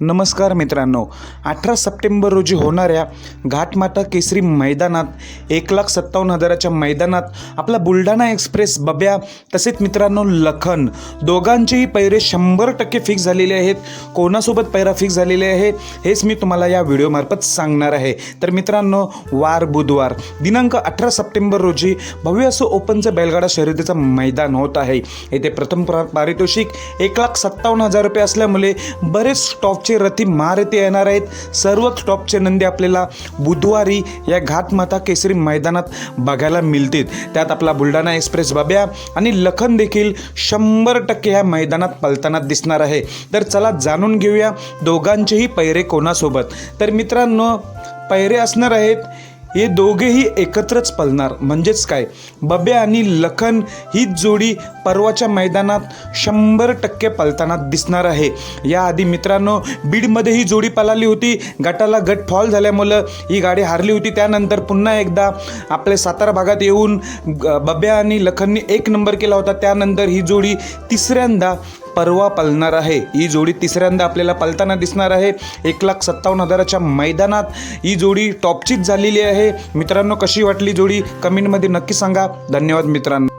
नमस्कार मित्रांनो अठरा सप्टेंबर रोजी होणाऱ्या घाटमाता केसरी मैदानात एक लाख सत्तावन्न हजाराच्या मैदानात आपला बुलढाणा एक्सप्रेस बब्या तसेच मित्रांनो लखन दोघांचेही पैरे शंभर टक्के फिक्स झालेले आहेत. कोणासोबत पैरा फिक्स झालेले आहे हेच मी तुम्हाला या व्हिडिओमार्फत सांगणार आहे. तर मित्रांनो वार बुधवार दिनांक अठरा सप्टेंबर रोजी भव्य असं ओपनचं बैलगाडा शर्यतीचं मैदान होत आहे. येथे प्रथम पारितोषिक एक लाख सत्तावन्न हजार रुपये असल्यामुळे बरेच टॉपचे रथी महारथी येणार आहेत. सर्वच टॉपचे नंदी आपल्याला बुधवारी या घाटमाता केसरी मैदानात बघायला मिळतील. त्यात आपला बुलढाणा एक्सप्रेस बाब्या आणि लखन देखील शंभर टक्के ह्या मैदानात पलताना दिसणार आहे. तर चला जाणून घेऊया दोघांचेही पैरे कोणासोबत. तर मित्रांनो पैरे असणार आहेत हे दोघेही एकत्रच पळणार. म्हणजेच काय? बबे आणि लखन ही जोडी परवाच्या मैदानात शंभर टक्के पळताना दिसणार आहे. याआधी मित्रांनो बीडमध्ये ही जोडी पळाली होती. गटाला गट फॉल झाल्यामुळं ही गाडी हारली होती. त्यानंतर पुन्हा एकदा आपल्या सातारा भागात येऊन बब्या आणि लखननी एक नंबर केला होता. त्यानंतर ही जोडी तिसऱ्यांदा परवा पालणार आहे. ही जोडी तिसऱ्यांदा आपल्याला पालताना दिसणार आहे. एक लाख सत्तावन्न हजाराच्या मैदानात ही जोडी टॉपचीच झालेली आहे. मित्रांनो कशी वाटली जोडी? कमेंटमध्ये नक्की सांगा. धन्यवाद मित्रांनो.